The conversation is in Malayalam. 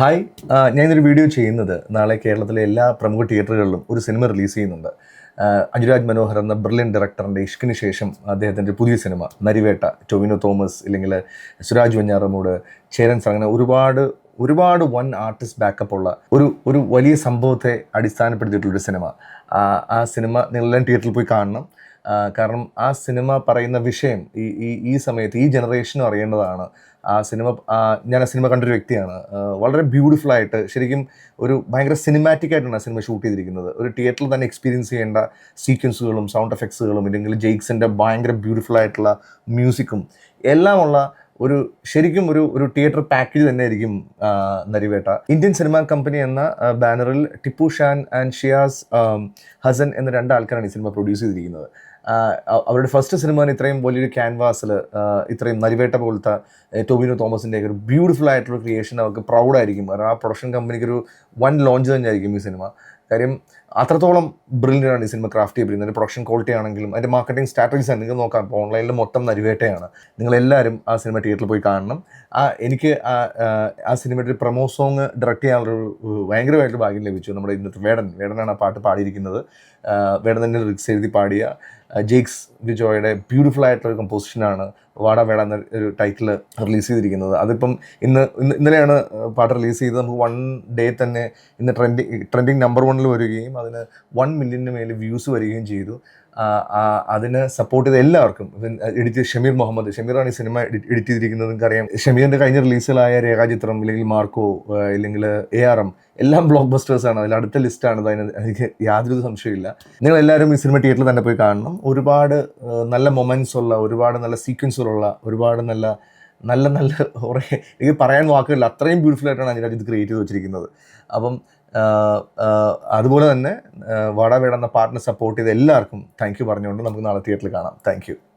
ഹായ്. ഞാൻ ഇന്നൊരു വീഡിയോ ചെയ്യുന്നത് നാളെ കേരളത്തിലെ എല്ലാ പ്രമുഖ തിയേറ്ററുകളിലും ഒരു സിനിമ റിലീസ് ചെയ്യുന്നുണ്ട്. അനുരാജ് മനോഹർ എന്ന ബ്രില്യൻ ഡയറക്ടറിന്റെ ഇഷ്കിന് ശേഷം അദ്ദേഹത്തിന്റെ പുതിയ സിനിമ നരിവേട്ട ടൊവിനോ തോമസ് ഇല്ലെങ്കിൽ സുരാജ് വെഞ്ഞാറമൂട് ചേരൻ അങ്ങനെ ഒരുപാട് ഒരുപാട് വൺ ആർട്ടിസ്റ്റ് ബാക്കപ്പ് ഉള്ള ഒരു ഒരു വലിയ സംഭവത്തെ അടിസ്ഥാനപ്പെടുത്തിയിട്ടുള്ളൊരു സിനിമ. ആ, സിനിമ നിങ്ങളെല്ലാം തിയേറ്ററിൽ പോയി കാണണം. കാരണം ആ സിനിമ പറയുന്ന വിഷയം ഈ ഈ ഈ സമയത്ത് ഈ ജനറേഷനും അറിയേണ്ടതാണ്. ആ സിനിമ ഞാൻ ആ സിനിമ കണ്ടൊരു വ്യക്തിയാണ്. വളരെ ബ്യൂട്ടിഫുൾ ആയിട്ട് ശരിക്കും ഒരു ഭയങ്കര സിനിമാറ്റിക് ആയിട്ടാണ് ആ സിനിമ ഷൂട്ട് ചെയ്തിരിക്കുന്നത്. ഒരു തിയേറ്ററിൽ തന്നെ എക്സ്പീരിയൻസ് ചെയ്യേണ്ട സീക്വൻസുകളും സൗണ്ട് എഫക്ട്സുകളും ഇല്ലെങ്കിൽ ജെയ്ക്സിന്റെ ഭയങ്കര ബ്യൂട്ടിഫുൾ ആയിട്ടുള്ള മ്യൂസിക്കും എല്ലാമുള്ള ഒരു ശരിക്കും ഒരു ഒരു തിയേറ്റർ പാക്കേജ് തന്നെ ആയിരിക്കും നരിവേട്ട. ഇന്ത്യൻ സിനിമാ കമ്പനി എന്ന ബാനറിൽ ടിപ്പു ഷാൻ ആൻഡ് ഷിയാസ് ഹസൻ എന്ന രണ്ട് ആൾക്കാരാണ് ഈ സിനിമ പ്രൊഡ്യൂസ് ചെയ്തിരിക്കുന്നത്. അവരുടെ ഫസ്റ്റ് സിനിമ ഇത്രയും വലിയൊരു ക്യാൻവാസിൽ ഇത്രയും നരിവേട്ട പോലത്തെ ടോബിനോ തോമസിന്റെ ഒരു ബ്യൂട്ടിഫുൾ ആയിട്ടുള്ള ക്രിയേഷൻ അവർക്ക് പ്രൗഡായിരിക്കും കാരണം ആ പ്രൊഡക്ഷൻ കമ്പനിക്ക് ഒരു വൺ ലോഞ്ച് തന്നെയായിരിക്കും ഈ സിനിമ കാര്യം അത്രത്തോളം ബ്രില്യന്റ് ആണ് ഈ സിനിമ ക്രാഫ്റ്റ് ചെയ്യപ്പെടുന്നത് അതിന്റെ പ്രൊഡക്ഷൻ ക്വാളിറ്റി ആണെങ്കിലും അതിന്റെ മാർക്കറ്റിംഗ് സ്ട്രാറ്റജീസ് ആണ് നിങ്ങൾക്ക് നോക്കാം. ഇപ്പോൾ ഓൺലൈനിൽ മൊത്തം നരിവേട്ടയാണ്. നിങ്ങളെല്ലാവരും ആ സിനിമ തിയേറ്ററിൽ പോയി കാണണം. ആ എനിക്ക് ആ ആ, സിനിമയുടെ ഒരു പ്രൊമോ സോങ് ഡയറക്റ്റ് ചെയ്യാനുള്ളൊരു ഒരു ഭയങ്കരമായിട്ടൊരു ഭാഗ്യം ലഭിച്ചു. നമ്മുടെ ഇന്നത്തെ വേടൻ വേടനാണ് ആ പാട്ട് പാടിയിരിക്കുന്നത്. വേടൻ തന്നെ ലിറിക്സ് എഴുതി പാടിയ. ജെയ്ക്സ് വിജോയുടെ ബ്യൂട്ടിഫുൾ ആയിട്ടുള്ള ഒരു കമ്പോസിഷനാണ് വാട വേട എന്ന ഒരു ടൈറ്റിൽ റിലീസ് ചെയ്തിരിക്കുന്നത്. അതിപ്പം ഇന്ന് ഇന്ന് ഇന്നലെയാണ് പാട്ട് റിലീസ് ചെയ്തത് നമുക്ക് വൺ ഡേ തന്നെ ഇന്ന് ട്രെൻഡിങ് ട്രെൻഡിങ് നമ്പർ വണ്ണിൽ വരികയും അതിന് വൺ മില്യന് മേലെ വ്യൂസ് വരികയും ചെയ്തു. അതിന് സപ്പോർട്ട് ചെയ്ത എല്ലാവർക്കും എഡിറ്റ് ഷമീർ മുഹമ്മദ്. ഷമീറാണ് ഈ സിനിമ എഡിറ്റ് ചെയ്തിരിക്കുന്നത്. എനിക്കറിയാം ഷമീറിന്റെ കഴിഞ്ഞ റിലീസിലായ രേഖാചിത്രം ഇല്ലെങ്കിൽ മാർക്കോ ഇല്ലെങ്കിൽ എ ആർ എം എല്ലാം ബ്ലോക്ക് ബസ്റ്റേഴ്സാണ് അതിൽ അടുത്ത ലിസ്റ്റാണ് അതിന് എനിക്ക് യാതൊരു സംശയമില്ല നിങ്ങൾ എല്ലാവരും ഈ സിനിമ തിയേറ്ററിൽ തന്നെ പോയി കാണണം. ഒരുപാട് നല്ല മൊമെന്റ്സ് ഉള്ള ഒരുപാട് നല്ല സീക്വൻസുകളുള്ള ഒരുപാട് നല്ല നല്ല നല്ല കുറേ എനിക്ക് പറയാൻ വാക്കുകളില്ല. അത്രയും ബ്യൂട്ടിഫുൾ ആയിട്ടാണ് അതിനകത്ത് ഇത് ക്രിയേറ്റ് ചെയ്ത് വെച്ചിരിക്കുന്നത്. അപ്പം അതുപോലെ തന്നെ വാടാവേട വാടാ വേട എന്ന പാർട്ടിനെ സപ്പോർട്ട് ചെയ്ത എല്ലാവർക്കും താങ്ക് യു പറഞ്ഞുകൊണ്ട് നമുക്ക് നാളെ തിയേറ്ററിൽ കാണാം. താങ്ക്